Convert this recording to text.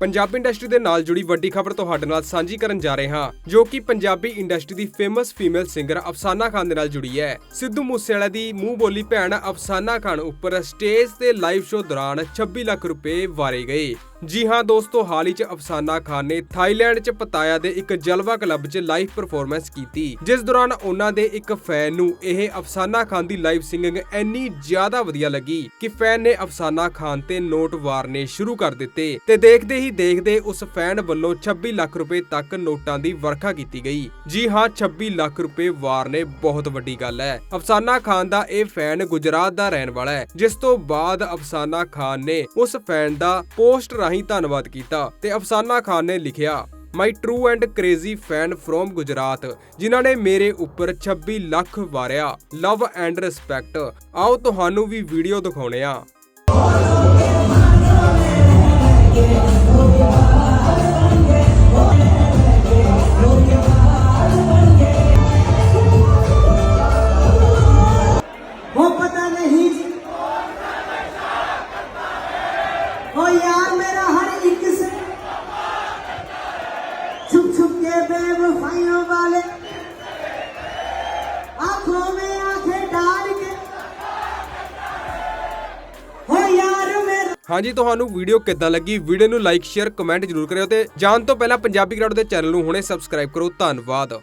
Punjabi industry ਦੇ ਨਾਲ ਜੁੜੀ ਵੱਡੀ ਖਬਰ ਤੁਹਾਡੇ ਨਾਲ ਸਾਂਝੀ ਕਰਨ ਜਾ ਰਹੇ ਹਾਂ, ਜੋ ਕਿ ਪੰਜਾਬੀ ਇੰਡਸਟਰੀ ਦੀ famous female singer Afsana Khan ਦੇ ਨਾਲ ਜੁੜੀ ਹੈ। ਸਿੱਧੂ ਮੂਸੇਵਾਲਾ ਦੀ ਮੂੰਹ ਬੋਲੀ ਭੈਣ ਅਫਸਾਨਾ ਖਾਨ ਉੱਪਰ ਸਟੇਜ ਤੇ ਲਾਈਵ ਸ਼ੋਅ ਦੌਰਾਨ 26 ਲੱਖ ਰੁਪਏ ਵਾਰੇ ਗਏ। ਜੀ ਹਾਂ ਦੋਸਤੋ, ਹਾਲ ਹੀ ਚ ਅਫਸਾਨਾ ਖਾਨ ਨੇ ਥਾਈਲੈਂਡ ਚ ਪਤਾਇਆ ਦੇ ਇੱਕ ਜਲਵਾ ਕਲੱਬ 'ਚ ਲਾਈਵ ਪਰਫਾਰਮੈਂਸ ਕੀਤੀ। ਜਿਸ ਦੌਰਾਨ ਉਹਨਾਂ ਦੇ ਇੱਕ ਫੈਨ ਨੂੰ ਇਹ ਅਫਸਾਨਾ ਖਾਨ ਦੀ ਲਾਈਵ ਸਿੰਗਿੰਗ ਇੰਨੀ ਜ਼ਿਆਦਾ ਵਧੀਆ ਲੱਗੀ ਕਿ ਫੈਨ ਨੇ ਅਫਸਾਨਾ ਖਾਨ ਤੇ ਨੋਟ ਵਾਰਨੇ ਸ਼ੁਰੂ ਕਰ ਦਿੱਤੇ ਤੇ ਦੇਖਦੇ ਹੀ ਦੇਖਦੇ ਉਸ ਫੈਨ ਵੱਲੋਂ 26 ਲੱਖ ਰੁਪਏ ਤੱਕ ਨੋਟਾਂ ਦੀ ਵਰਖਾ ਕੀਤੀ ਗਈ। ਜੀ ਹਾਂ 26 ਲੱਖ ਰੁਪਏ ਵਾਰਨੇ ਬਹੁਤ ਵੱਡੀ ਗੱਲ ਹੈ। ਅਫਸਾਨਾ ਖਾਨ ਦਾ ਇਹ ਫੈਨ ਗੁਜਰਾਤ ਦਾ ਰਹਿਣ ਵਾਲਾ ਹੈ, ਜਿਸ ਤੋਂ ਬਾਅਦ ਅਫਸਾਨਾ ਖਾਨ ਨੇ ਉਸ ਫੈਨ ਦਾ ਪੋਸਟ ਰਾਹੀਂ ਧੰਨਵਾਦ ਕੀਤਾ ਤੇ ਅਫਸਾਨਾ ਖਾਨ ਨੇ ਲਿਖਿਆ my true and crazy fan from Gujarat ਜਿਨ੍ਹਾਂ ਨੇ ਮੇਰੇ ਉੱਪਰ 26 ਲੱਖ ਵਾਰਿਆ ਲਵ ਐਂਡ ਰਿਸਪੈਕਟ ਆਓ ਤੁਹਾਨੂੰ ਵੀ ਵੀਡੀਓ ਦਿਖਾਉਣੇ ਆ। ਹੋ ਪਤਾ ਨਹੀਂ। ਹੋ ਯਾਰ। के बेवफाइयों वाले आंखों में आंखें डाल के हो यार मेरा ਹਾਂਜੀ ਤੁਹਾਨੂੰ ਵੀਡੀਓ ਕਿੱਦਾਂ ਲੱਗੀ ਵੀਡੀਓ ਨੂੰ ਲਾਈਕ ਸ਼ੇਅਰ ਕਮੈਂਟ ਜ਼ਰੂਰ ਕਰਿਓ ਤੇ ਜਾਣ ਤੋਂ ਪਹਿਲਾਂ ਪੰਜਾਬੀ ਕਰਾਊਡ ਦੇ ਚੈਨਲ ਨੂੰ ਹੁਣੇ ਸਬਸਕ੍ਰਾਈਬ ਕਰੋ ਧੰਨਵਾਦ